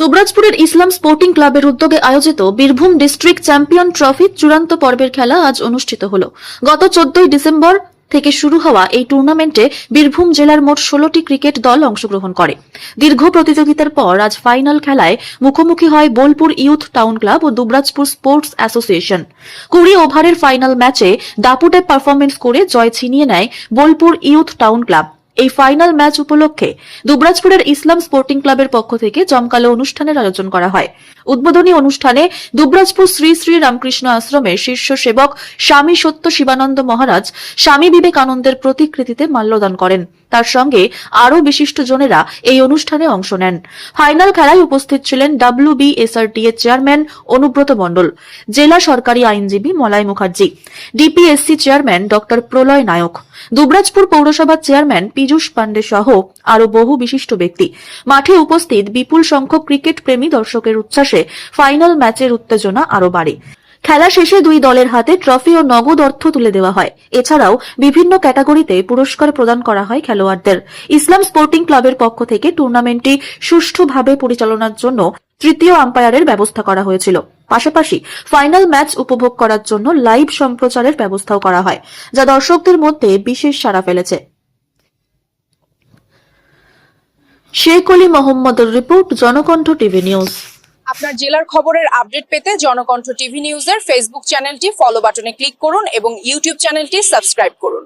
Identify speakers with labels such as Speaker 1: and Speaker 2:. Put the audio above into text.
Speaker 1: দুবরাজপুরের ইসলাম sporting ক্লাবের উদ্যোগে আয়োজিত বীরভূম ডিস্ট্রিক্ট চ্যাম্পিয়ন ট্রফি চূড়ান্ত পর্বের খেলা আজ অনুষ্ঠিত হল। গত চোদ্দই ডিসেম্বর থেকে শুরু হওয়া এই টুর্নামেন্টে বীরভূম জেলার মোট ষোলোটি ক্রিকেট দল অংশগ্রহণ করে। দীর্ঘ প্রতিযোগিতার পর আজ ফাইনাল খেলায় মুখোমুখি হয় বোলপুর ইউথ টাউন ক্লাব ও দুবরাজপুর স্পোর্টস অ্যাসোসিয়েশন। কুড়ি ওভারের ফাইনাল ম্যাচে দাপুটে পারফরমেন্স করে জয় ছিনিয়ে নেয় বোলপুর ইউথ টাউন ক্লাব। এই ফাইনাল ম্যাচ উপলক্ষে দুবরাজপুরের ইসলাম স্পোর্টিং ক্লাবের পক্ষ থেকে জমকালো অনুষ্ঠানের আয়োজন করা হয়। উদ্বোধনী অনুষ্ঠানে দুবরাজপুর শ্রী শ্রী রামকৃষ্ণ আশ্রমের শীর্ষ সেবক স্বামী সত্য শিবানন্দ মহারাজ স্বামী বিবেকানন্দের প্রতিকৃতিতে মাল্যদান করেন। তার সঙ্গে আরও বিশিষ্ট জনেরা এই অনুষ্ঠানে অংশ নেন। ফাইনাল খেলায় উপস্থিত ছিলেন ডাব্লিউবিএসআরটি এর চেয়ারম্যান অনুব্রত মণ্ডল, জেলা সরকারি আইনজীবী Malay Mukherjee DPSC chairman doctor Pralay Nayak, Dubrajpur পৌরসভার চেয়ারম্যান পীযূষ পান্ডে সহ আরও বহু বিশিষ্ট ব্যক্তি। মাঠে উপস্থিত বিপুল সংখ্যক ক্রিকেট প্রেমী দর্শকের উচ্ছ্বাসে ফাইনাল ম্যাচের উত্তেজনা আরও বাড়ে। খেলা শেষে দুই দলের হাতে ট্রফি ও নগদ অর্থ তুলে দেওয়া হয়। এছাড়াও বিভিন্ন ক্যাটাগরিতে পুরস্কার প্রদান করা হয় খেলোয়াড়দের। ইসলাম স্পোর্টিং ক্লাবের পক্ষ থেকে টুর্নামেন্টটি সুষ্ঠুভাবে পরিচালনার জন্য তৃতীয় আম্পায়ারের ব্যবস্থা করা হয়েছিল। পাশাপাশি ফাইনাল ম্যাচ উপভোগ করার জন্য লাইভ সম্প্রচারের ব্যবস্থাও করা হয়, যা দর্শকদের মধ্যে বিশেষ সাড়া ফেলেছে। শেখ অলি মোহাম্মদের রিপোর্ট, জনকণ্ঠ টিভি নিউজ।
Speaker 2: আপনার জেলার খবরের আপডেট পেতে জনকণ্ঠ টিভি নিউজের ফেসবুক চ্যানেলটি ফলো বাটনে ক্লিক করুন এবং ইউটিউব চ্যানেলটি সাবস্ক্রাইব করুন।